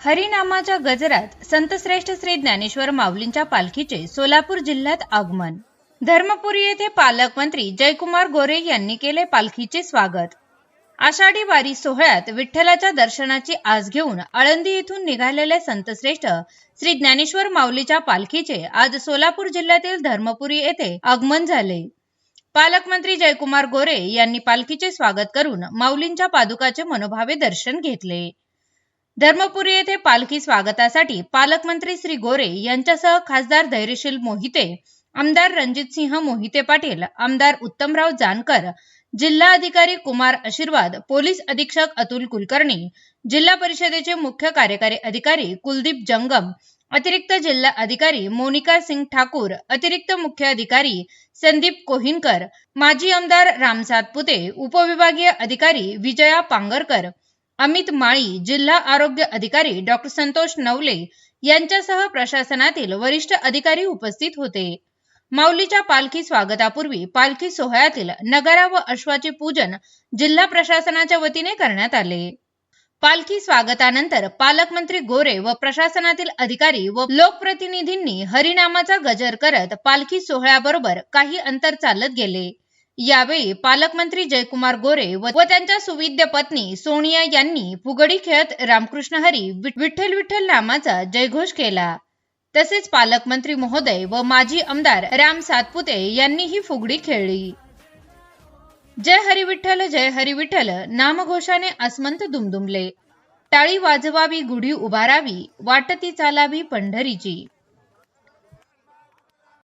हरिनामाच्या गजरात संतश्रेष्ठ श्री ज्ञानेश्वर माऊलींच्या पालखीचे सोलापूर जिल्ह्यात आगमन. धर्मपुरी येथे पालकमंत्री जयकुमार गोरे यांनी केले पालखीचे स्वागत. आषाढी वारी सोहळ्यात विठ्ठलाच्या दर्शनाची आस घेऊन आळंदी येथून निघालेले संतश्रेष्ठ श्री ज्ञानेश्वर माऊलीच्या पालखीचे आज सोलापूर जिल्ह्यातील धर्मपुरी येथे आगमन झाले. पालकमंत्री जयकुमार गोरे यांनी पालखीचे स्वागत करून माऊलींच्या पादुकाचे मनोभावे दर्शन घेतले. धर्मपुरी येथे पालखी स्वागतासाठी पालकमंत्री श्री गोरे यांच्यासह खासदार धैर्यशील मोहिते आमदार रणजितसिंह मोहिते पाटील आमदार उत्तमराव जानकर जिल्हा अधिकारी कुमार आशीर्वाद पोलीस अधीक्षक अतुल कुलकर्णी जिल्हा परिषदेचे मुख्य कार्यकारी अधिकारी कुलदीप जंगम अतिरिक्त जिल्हा अधिकारी मोनिका सिंग ठाकूर अतिरिक्त मुख्य अधिकारी संदीप कोहिनकर माजी आमदार राम सातपुते उपविभागीय अधिकारी विजया पांगरकर अमित माळी जिल्हा आरोग्य अधिकारी डॉक्टर संतोष नवले यांच्यासह प्रशासनातील वरिष्ठ अधिकारी उपस्थित होते. माऊलीच्या पालखी स्वागतापूर्वी पालखी सोहळ्यातील नगारा व अश्वाचे पूजन जिल्हा प्रशासनाच्या वतीने करण्यात आले. पालखी स्वागतानंतर पालकमंत्री गोरे व प्रशासनातील अधिकारी व लोकप्रतिनिधींनी हरिनामाचा गजर करत पालखी सोहळ्याबरोबर काही अंतर चालत गेले. यावेळी पालकमंत्री जयकुमार गोरे व व त्यांच्या सुविद्य पत्नी सोनिया यांनी फुगडी खेळत रामकृष्ण हरी विठ्ठल विठ्ठल नामाचा जयघोष केला. तसेच पालकमंत्री महोदय व माजी आमदार राम सातपुते यांनी ही फुगडी खेळली. जय हरी विठ्ठल जय हरी विठ्ठल नामघोषाने अस्मंत दुमदुमले. टाळी वाजवावी गुढी उभारावी वाटती चालावी पंढरीची.